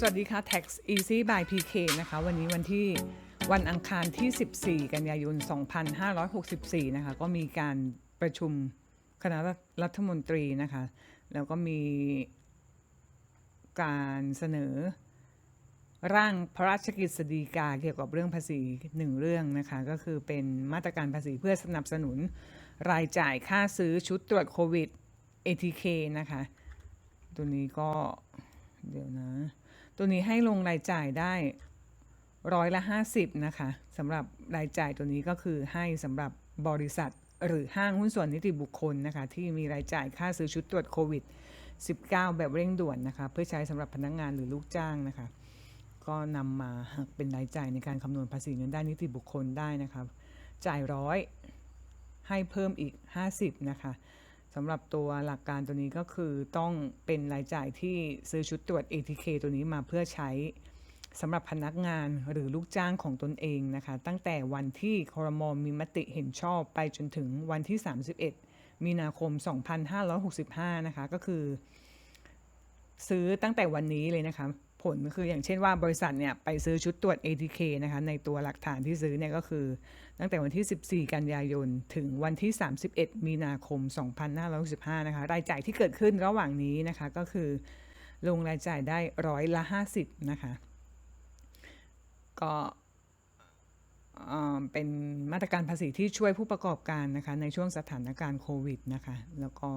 สวัสดีค่ะ Tax Easy by PK นะคะ วันนี้วันที่วันอังคารที่ 14 กันยายน 2564 นะคะ ก็มีการประชุมคณะรัฐมนตรีนะคะ แล้วก็มีการเสนอร่างพระราชกฤษฎีกาเกี่ยวกับเรื่องภาษีหนึ่งเรื่องนะคะ ก็คือเป็นมาตรการภาษีเพื่อสนับสนุนรายจ่ายค่าซื้อชุดตรวจโควิด ATK นะคะ ตัวนี้ก็เดี๋ยวนะ ตัวนี้ให้ลงรายจ่ายได้ร้อยละ 50 นะคะสำหรับรายจ่ายตัวนี้ก็คือให้สำหรับบริษัทหรือห้างหุ้นส่วนนิติบุคคลนะคะ ที่มีรายจ่ายค่าซื้อชุดตรวจโควิด 19 แบบเร่งด่วนนะคะ เพื่อใช้สำหรับพนักงงานหรือลูกจ้างนะคะ ก็นำมาเป็นรายจ่ายในการคำนวณภาษีเงินได้นิติบุคคลได้นะคะ จ่ายร้อยให้เพิ่มอีก 50 นะคะำหรับตัวหลักการตัวนี้ก็คือต้องเป็นรายจ่ายที่ซื้อชุดตรวจ ATK ตัวนี้มาเพื่อใช้สำหรับพนักงานหรือลูกจ้างของตนเองนะคะ ตั้งแต่วันที่ครมมีมติเห็นชอบไปจนถึงวันที่ 31 มีนาคม 2565 นะคะ ก็คือ ซื้อตั้งแต่วันนี้เลยนะคะ ผลก็คืออย่างเช่นว่าบริษัทเนี่ยไปซื้อชุดตรวจ ATK นะคะในตัวหลักฐานที่ซื้อเนี่ยก็คือ ตั้งแต่วันที่ 14 กันยายน ถึงวันที่ 31 มีนาคม 2565 นะคะ รายจ่ายที่เกิดขึ้นระหว่างนี้นะคะก็คือลงรายจ่ายได้ร้อยละ 50 นะคะ ก็เป็นมาตรการภาษีที่ช่วยผู้ประกอบการนะคะในช่วงสถานการณ์โควิดนะคะ แล้วก็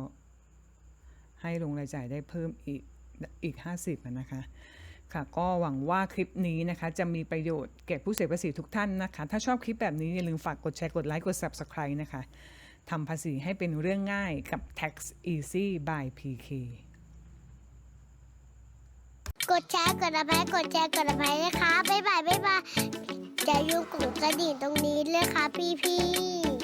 ให้ลงรายจ่ายได้เพิ่มอีกอีก 50นะคะ ค่ะก็หวังว่าคลิปนี้นะคะ จะมีประโยชน์แก่ผู้เสียภาษีทุกท่านนะคะ ถ้าชอบคลิปแบบนี้ อย่าลืมฝากกดแชร์ กดไลค์ กด Subscribe นะคะทำภาษีให้เป็นเรื่องง่ายกับ Tax Easy by PK กดแชร์กดอะไรกดแชร์กดอะไรนะคะ บ๊ายบายบ๊ายบายอย่าลืมกดกระดิ่งตรงนี้เลยค่ะพี่พี่